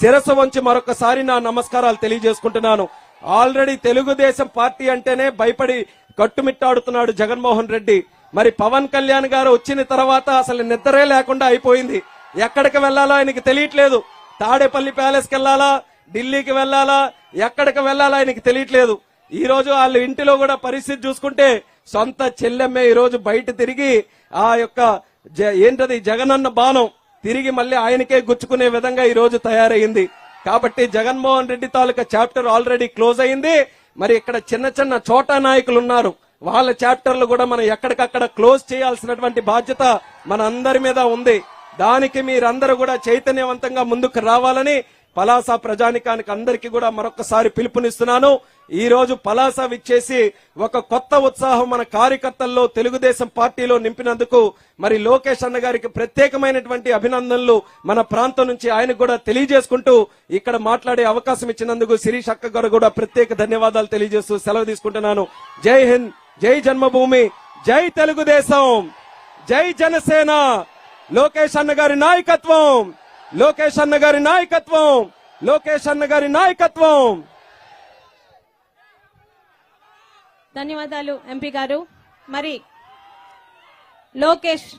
శిరస వంచి మరొకసారి నా నమస్కారాలు తెలియజేసుకుంటున్నాను. ఆల్రెడీ తెలుగుదేశం పార్టీ అంటేనే భయపడి కట్టుమిట్టాడుతున్నాడు జగన్మోహన్ రెడ్డి. మరి పవన్ కళ్యాణ్ గారు వచ్చిన తర్వాత అసలు నిద్రే లేకుండా అయిపోయింది. ఎక్కడికి వెళ్ళాలో ఆయనకి తెలియట్లేదు. తాడేపల్లి ప్యాలెస్కి వెళ్ళాలా ఢిల్లీకి వెళ్ళాలా ఎక్కడికి వెళ్ళాలా ఆయనకి తెలియట్లేదు. ఈ రోజు వాళ్ళ ఇంటిలో కూడా పరిస్థితి చూసుకుంటే సొంత చెల్లెమ్మే ఈ రోజు బయట తిరిగి ఆ యొక్క జ- ఏంటది? జగనన్న బాణం. తిరిగి మళ్ళీ ఆయనకే గుచ్చుకునే విధంగా ఈ రోజు తయారైంది. కాబట్టి జగన్మోహన్ రెడ్డి తాలూకా చాప్టర్ ఆల్రెడీ క్లోజ్ అయింది. మరి ఇక్కడ చిన్న చిన్న చోటా నాయకులు ఉన్నారు వాళ్ళ చాప్టర్లు కూడా మనం ఎక్కడికక్కడ క్లోజ్ చేయాల్సినటువంటి బాధ్యత మన అందరి మీద ఉంది. దానికి మీరందరూ కూడా చైతన్యవంతంగా ముందుకు రావాలని పలాస ప్రజానికానికి అందరికీ కూడా మరొకసారి పిలుపునిస్తున్నాను. ఈ రోజు పలాస విచ్చేసి ఒక కొత్త ఉత్సాహం మన కార్యకర్తల్లో తెలుగుదేశం పార్టీలో నింపినందుకు మరి లోకేష్ అన్న గారికి ప్రత్యేకమైనటువంటి అభినందనలు మన ప్రాంతం నుంచి ఆయనకు కూడా తెలియజేసుకుంటూ ఇక్కడ మాట్లాడే అవకాశం ఇచ్చినందుకు శిరీష్ అక్క గారు కూడా ప్రత్యేక ధన్యవాదాలు తెలియజేస్తూ సెలవు తీసుకుంటున్నాను. జై హింద్ జై జన్మభూమి జై తెలుగుదేశం జై జనసేన లోకేష్ అన్న గారి నాయకత్వం. లోకేష్ అన్న గారి నాయకత్వం. లోకేష్ అన్న గారి నాయకత్వం. ధన్యవాదాలు ఎంపీ గారు. మరి లోకేష్